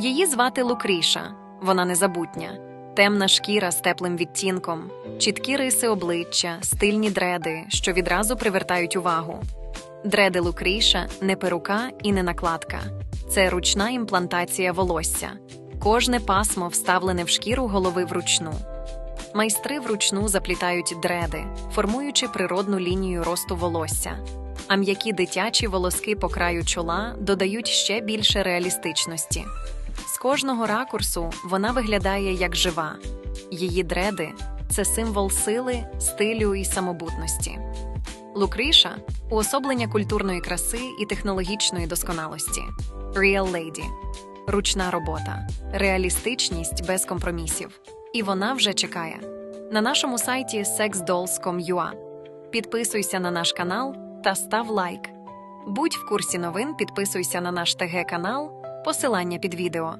Її звати Лукріша, вона незабутня, темна шкіра з теплим відтінком, чіткі риси обличчя, стильні дреди, що відразу привертають увагу. Дреди Лукріша не перука і не накладка. Це ручна імплантація волосся. Кожне пасмо вставлене в шкіру голови вручну. Майстри вручну заплітають дреди, формуючи природну лінію росту волосся. А м'які дитячі волоски по краю чола додають ще більше реалістичності. З кожного ракурсу вона виглядає як жива. Її дреди це символ сили, стилю і самобутності. Лукріша уособлення культурної краси і технологічної досконалості. Real Lady – ручна робота, реалістичність без компромісів. І вона вже чекає. На нашому сайті sexdolls.com.ua. Підписуйся на наш канал та став лайк. Будь в курсі новин, підписуйся на наш ТГ канал, посилання під відео.